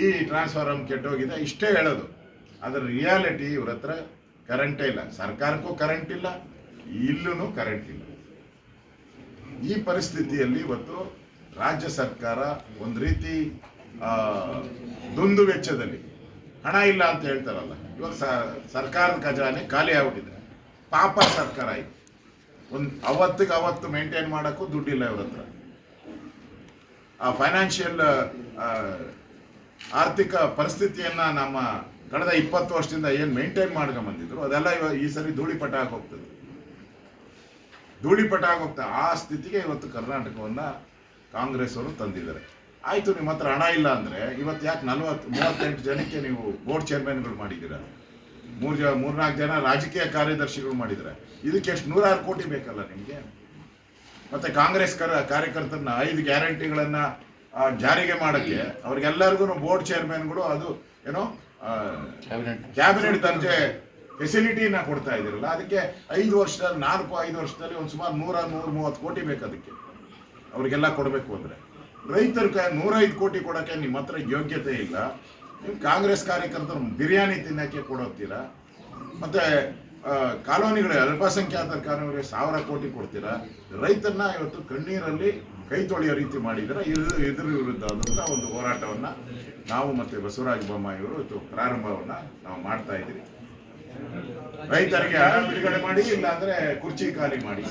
ಈ ಟ್ರಾನ್ಸ್ಫಾರಮ್ ಕೆಟ್ಟೋಗಿದೆ, ಇಷ್ಟೇ ಹೇಳೋದು. ಅದರ ರಿಯಾಲಿಟಿ ಇವ್ರ ಹತ್ರ ಕರೆಂಟೇ ಇಲ್ಲ. ಸರ್ಕಾರಕ್ಕೂ ಕರೆಂಟ್ ಇಲ್ಲ ಇಲ್ಲೂ ಕರೆಂಟ್ ಇಲ್ಲ. ಈ ಪರಿಸ್ಥಿತಿಯಲ್ಲಿ ಇವತ್ತು ರಾಜ್ಯ ಸರ್ಕಾರ ಒಂದು ರೀತಿ ದುಂದು ವೆಚ್ಚದಲ್ಲಿ, ಹಣ ಇಲ್ಲ ಅಂತ ಹೇಳ್ತಾರಲ್ಲ, ಇವಾಗ ಸರ್ಕಾರದ ಖಜಾನೆ ಖಾಲಿ ಆಗ್ಬಿಟ್ಟಿದೆ. ಪಾಪ ಸರ್ಕಾರ ಆಯ್ತು ಒಂದು ಅವತ್ತಿಗೆ ಅವತ್ತು ಮೇಂಟೈನ್ ಮಾಡೋಕ್ಕೂ ದುಡ್ಡಿಲ್ಲ ಇವ್ರ ಹತ್ರ. ಆ ಫೈನಾನ್ಷಿಯಲ್ ಆರ್ಥಿಕ ಪರಿಸ್ಥಿತಿಯನ್ನ ನಮ್ಮ ಕಳೆದ ಇಪ್ಪತ್ತು ವರ್ಷದಿಂದ ಏನು ಮೇಂಟೈನ್ ಮಾಡ್ಕೊಂಡ್ ಬಂದಿದ್ರು ಅದೆಲ್ಲ ಈ ಸರಿ ಧೂಳಿಪಟ ಆಗಿ ಹೋಗ್ತದೆ. ಧೂಳಿಪಟ ಆಗಿ ಹೋಗ್ತಾ, ಆ ಸ್ಥಿತಿಗೆ ಇವತ್ತು ಕರ್ನಾಟಕವನ್ನ ಕಾಂಗ್ರೆಸ್ ಅವರು ತಂದಿದ್ದಾರೆ. ಆಯ್ತು, ನಿಮ್ಮ ಹತ್ರ ಹಣ ಇಲ್ಲ ಅಂದ್ರೆ ಇವತ್ತು ಯಾಕೆ ನಲ್ವತ್ತು, ಮೂವತ್ತೆಂಟು ಜನಕ್ಕೆ ನೀವು ಬೋರ್ಡ್ ಚೇರ್ಮನ್ಗಳು ಮಾಡಿದ್ದೀರ? ಮೂರು ಜನ ಮೂರ್ನಾಲ್ಕು ಜನ ರಾಜಕೀಯ ಕಾರ್ಯದರ್ಶಿಗಳು ಮಾಡಿದ್ದಾರೆ. ಇದಕ್ಕೆ ಎಷ್ಟು ನೂರಾರು ಕೋಟಿ ಬೇಕಲ್ಲ ನಿಮಗೆ? ಮತ್ತೆ ಕಾಂಗ್ರೆಸ್ ಕರ, ಕಾರ್ಯಕರ್ತರನ್ನ ಐದು ಗ್ಯಾರಂಟಿಗಳನ್ನ ಜಾರಿಗೆ ಮಾಡಕ್ಕೆ ಅವ್ರಿಗೆಲ್ಲರಿಗೂ ಬೋರ್ಡ್ ಚೇರ್ಮನ್ಗಳು ಅದು ಏನೋ ಕ್ಯಾಬಿನೆಟ್ ದರ್ಜೆ ಫೆಸಿಲಿಟಿನ ಕೊಡ್ತಾ ಇದ್ದೀರಲ್ಲ ಅದಕ್ಕೆ ಐದು ವರ್ಷದಲ್ಲಿ ನಾಲ್ಕು ಐದು ವರ್ಷದಲ್ಲಿ ಒಂದು ಸುಮಾರು ನೂರ ನೂರ ಮೂವತ್ತು ಕೋಟಿ ಬೇಕು ಅದಕ್ಕೆ. ಅವ್ರಿಗೆಲ್ಲ ಕೊಡಬೇಕು ಅಂದ್ರೆ ರೈತರ ಕ ನೂರೈದು ಕೋಟಿ ಕೊಡೋಕ್ಕೆ ನಿಮ್ಮ ಹತ್ರ ಯೋಗ್ಯತೆ ಇಲ್ಲ. ನೀವು ಕಾಂಗ್ರೆಸ್ ಕಾರ್ಯಕರ್ತರು ಬಿರಿಯಾನಿ ತಿನ್ನಕ್ಕೆ ಕೊಡೋಗ್ತೀರಾ ಮತ್ತೆ ಕಾಲೋನಿಗಳ ಕಾಲೋನಿಗಳು ಅಲ್ಪಸಂಖ್ಯಾತರ ಕಾಲೋನಿಗಳಿಗೆ ಸಾವಿರ ಕೋಟಿ ಕೊಡ್ತೀರಾ? ರೈತರನ್ನ ಇವತ್ತು ಕಣ್ಣೀರಲ್ಲಿ ಕೈ ತೊಳೆಯೋ ರೀತಿ ಮಾಡಿದರೆ ಇದು ಎದುರು ವಿರುದ್ಧ ಆದಂಥ ಒಂದು ಹೋರಾಟವನ್ನ ನಾವು ಮತ್ತೆ ಬಸವರಾಜ ಬೊಮ್ಮಾಯಿಯವರು ಇವತ್ತು ಪ್ರಾರಂಭವನ್ನ ನಾವು ಮಾಡ್ತಾ ಇದ್ದೀವಿ. ರೈತರಿಗೆ ಬಿಡುಗಡೆ ಮಾಡಿ, ಇಲ್ಲಾಂದರೆ ಕುರ್ಚಿ ಖಾಲಿ ಮಾಡಿ.